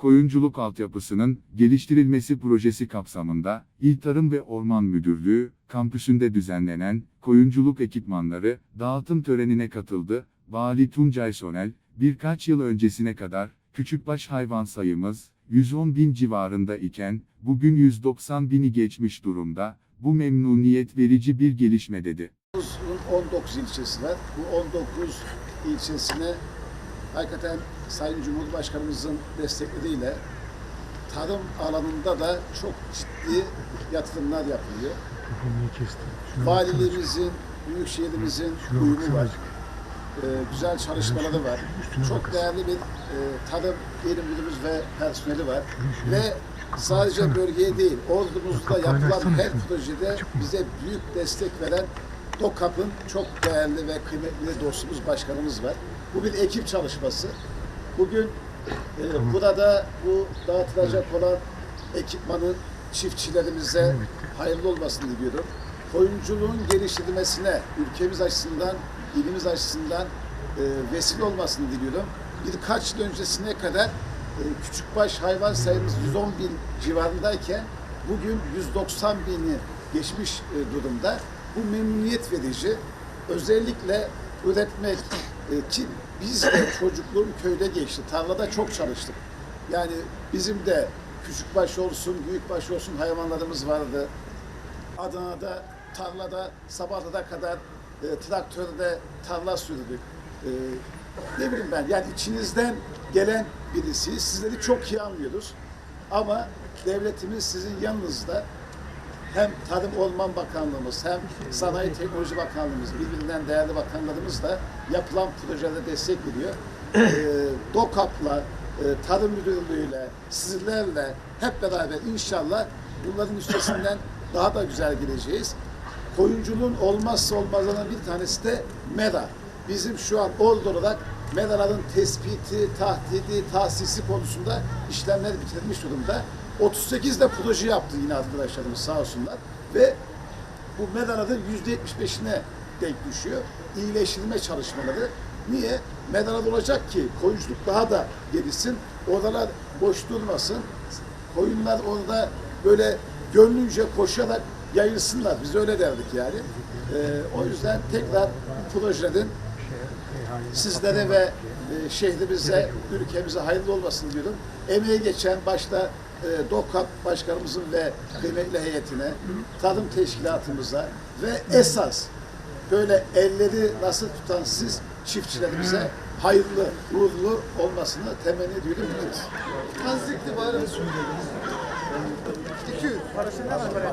koyunculuk altyapısının geliştirilmesi projesi kapsamında İl Tarım ve Orman Müdürlüğü kampüsünde düzenlenen koyunculuk ekipmanları dağıtım törenine katıldı. Vali Tuncay Sonel, birkaç yıl öncesine kadar küçükbaş hayvan sayımız 110 bin civarında iken bugün 190 bini geçmiş durumda. Bu memnuniyet verici bir gelişme dedi. Bunun 19 ilçesi var. Bu 19 ilçesine hakikaten Sayın Cumhurbaşkanımızın destekleriyle tarım alanında da çok ciddi yatırımlar yapılıyor. Valiliğimizin, büyükşehirimizin uyumu var. Ee, güzel çalışmaları var. Çok değerli bir e, tarım il müdürümüz ve personeli var. Ve sadece bölgeye değil, ordumuzda yapılan her projede bize büyük destek veren DOKAP'ın çok değerli ve kıymetli dostumuz, başkanımız var. Bu bir ekip çalışması. Bugün e, burada bu dağıtılacak olan ekipmanın çiftçilerimize hayırlı olmasını diliyorum. Koyunculuğun geliştirilmesine ülkemiz açısından, ilimiz açısından e, vesile olmasını diliyorum. Birkaç yıl öncesine kadar e, küçükbaş hayvan sayımız 110 bin civarındayken bugün 190 bini geçmiş e, durumda. Bu memnuniyet verici. Özellikle üretmek e, ki biz de çocukluğum köyde geçti. Tarlada çok çalıştık. Yani bizim de küçükbaş olsun, büyükbaş olsun hayvanlarımız vardı. Adana'da, tarlada sabahlara kadar e, traktörde tarla sürdük. E, ne bileyim ben, yani içinizden gelen birisi. Sizleri çok iyi anlıyoruz. Ama devletimiz sizin yanınızda hem Tarım Orman Bakanlığımız hem Sanayi Teknoloji Bakanlığımız birbirinden değerli bakanlarımız da yapılan projelere destek veriyor. Ee, DOKAP'la, e, Tarım Müdürlüğü'yle, sizlerle hep beraber inşallah bunların üstesinden daha da güzel geleceğiz. Koyunculuğun olmazsa olmazlarından bir tanesi de MEDA. Bizim şu an ordu olarak MEDA'ların tespiti, tahdidi, tahsisi konusunda işlemler bitirilmiş durumda. 38 de proje yaptı yine arkadaşlarımız sağ olsunlar. Ve bu medanada yüzde 75'ine denk düşüyor. İyileştirme çalışmaları. Niye? Medanada olacak ki koyunculuk daha da gelişsin. Odalar boş durmasın. Koyunlar orada böyle gönlünce koşarak yayılsınlar. Biz öyle derdik yani. Ee, o yüzden tekrar bu projelerin sizlere ve e, şehrimize, ülkemize hayırlı olmasını diyorum. Emeği geçen başta e, DOKAP Başkanımızın ve kıymetli heyetine, tarım teşkilatımıza ve esas böyle elleri nasıl tutan siz çiftçilerimize hayırlı, uğurlu olmasını temenni ediyorum. Hazretli bayram. 200.